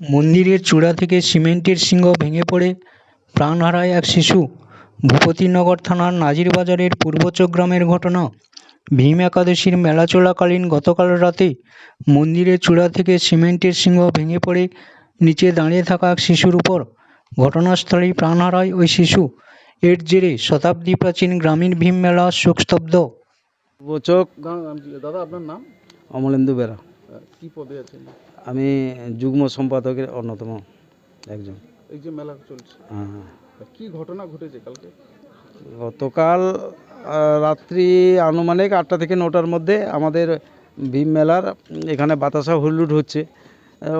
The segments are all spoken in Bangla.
মন্দিরের চূড়া থেকে সিমেন্টের সিংহ ভেঙে পড়ে প্রাণ হারায় এক শিশু ভূপতিনগর থানার নাজিরবাজারের পূর্বচক গ্রামের ঘটনা। ভীম একাদশীর মেলা চলাকালীন গতকাল রাতে মন্দিরের চূড়া থেকে সিমেন্টের সিংহ ভেঙে পড়ে নিচে দাঁড়িয়ে থাকা এক শিশুর উপর। ঘটনাস্থলেই প্রাণ হারায় ওই শিশু। এর জেরে শতাব্দী প্রাচীন গ্রামীণ ভীম মেলা শোকস্তব্ধ। বোচক দাদা আপনার নাম? অমলেন্দু বেরা। কি পদে আছেন? আমি যুগ্ম সম্পাদকের অন্যতম একজন। এই যে মেলা চলছে। হ্যাঁ। কি ঘটনা ঘটেছে কালকে? গতকাল রাত্রি আনুমানিক আটটা থেকে নটার মধ্যে আমাদের ভীম মেলার এখানে বাতাসা হুল্লুট হচ্ছে।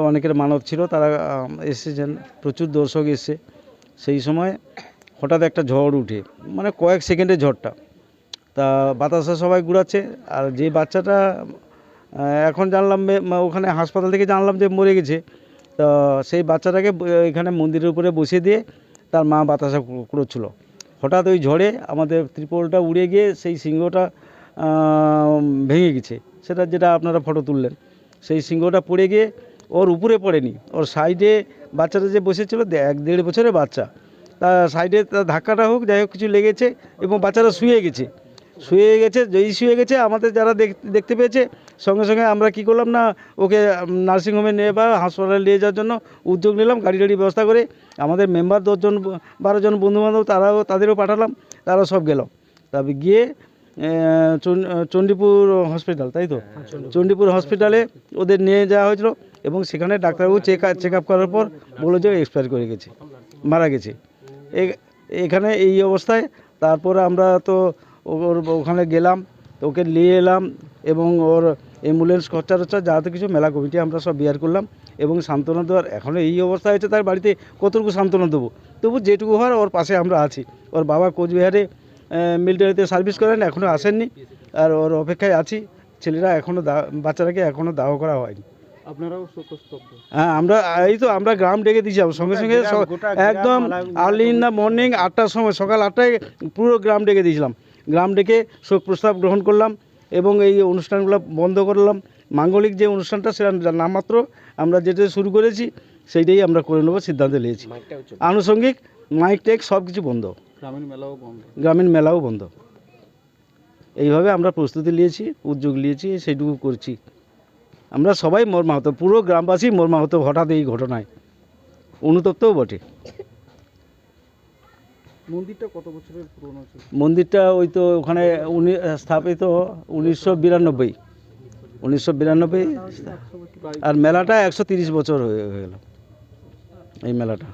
অনেকের মানব ছিল তারা এসেছেন। প্রচুর দর্শক এসছে। সেই সময় হঠাৎ একটা ঝড় উঠে মানে কয়েক সেকেন্ডের ঝড়টা। তা বাতাসা সবাই ঘুরাচ্ছে আর যে বাচ্চাটা এখন জানলাম ওখানে হাসপাতাল থেকে জানলাম যে মরে গেছে। তো সেই বাচ্চাটাকে এখানে মন্দিরের উপরে বসিয়ে দিয়ে তার মা বাতাসা কু- কুড়োচ্ছিল হঠাৎ ওই ঝড়ে আমাদের ত্রিপলটা উড়ে গিয়ে সেই সিংহটা ভেঙে গেছে। সেটা যেটা আপনারা ফটো তুললেন। সেই সিংহটা পড়ে গিয়ে ওর উপরে পড়েনি। ওর সাইডে বাচ্চাটা যে বসেছিল এক দেড় বছরের বাচ্চা। তা সাইডে তার ধাক্কাটা হোক, যাই হোক, কিছু লেগেছে এবং বাচ্চাটা শুয়ে গেছে। শুয়ে গেছে যেই শুয়ে গেছে আমাদের যারা দেখ- দেখতে পেয়েছে সঙ্গে সঙ্গে আমরা কি করলাম না ওকে নার্সিংহোমে নিয়ে বা হাসপাতালে নিয়ে যাওয়ার জন্য উদ্যোগ নিলাম গাড়ি টাড়ি ব্যবস্থা করে আমাদের মেম্বার দশজন বারো জন বন্ধুবান্ধব তারাও তাদেরও পাঠালাম তারাও সব গেল। তারপর গিয়ে চণ্ডীপুর হসপিটাল তাই তো? চণ্ডীপুর হসপিটালে ওদের নিয়ে যাওয়া হয়েছিল এবং সেখানে ডাক্তারবাবু চেক চেক আপ করার পর বলল যে এক্সপায়ার করে গেছে মারা গেছে। এখানে এই অবস্থায় তারপরে আমরা তো ওর ওখানে গেলাম ওকে নিয়ে এলাম এবং ওর অ্যাম্বুলেন্স খরচা টরচা যা তো কিছু মেলা কমিটি আমরা সব বিয়ার করলাম এবং সান্ত্বনা দেওয়ার এখনও এই অবস্থা হয়েছে তার বাড়িতে কতটুকু সান্ত্বনা দেবো? তবু যেটুকু হওয়ার ওর পাশে আমরা আছি। ওর বাবা কোচবিহারে মিলিটারিতে সার্ভিস করেন এখনও আসেননি। আর ওর অপেক্ষায় আছি। ছেলেরা এখনও দা বাচ্চাটাকে এখনও দাহ করা হয়নি। আপনারাও হ্যাঁ আমরা এই তো আমরা গ্রাম ডেকে দিয়েছিলাম সঙ্গে সঙ্গে একদম আর্লি ইন দ্য মর্নিং আটটার সময় সকাল আটটায় পুরো গ্রাম ডেকে দিয়েছিলাম। গ্রাম ডেকে শোক প্রস্তাব গ্রহণ করলাম এবং এই অনুষ্ঠানগুলো বন্ধ করলাম। মাঙ্গলিক যে অনুষ্ঠানটা সেটা নামমাত্র আমরা যেটা শুরু করেছি সেইটাই আমরা করে নেব সিদ্ধান্ত নিয়েছি। আনুষঙ্গিক মাইক টেক সব কিছু বন্ধ। গ্রামীণ মেলাও বন্ধ। গ্রামীণ মেলাও বন্ধ। এইভাবে আমরা প্রস্তুতি নিয়েছি উদ্যোগ নিয়েছি সেইটুকু করছি। আমরা সবাই মর্মাহত পুরো গ্রামবাসী মর্মাহত হঠাৎ এই ঘটনায়। অনুতপ্তও বটে। মন্দিরটা কত বছরের পুরনো ছিল? মন্দিরটা ওই তো ওখানে উনি স্থাপিত উনিশশো বিরানব্বই। উনিশশো বিরানব্বই। আর মেলাটা একশো তিরিশ বছর হয়ে হয়ে গেল। এই মেলাটা।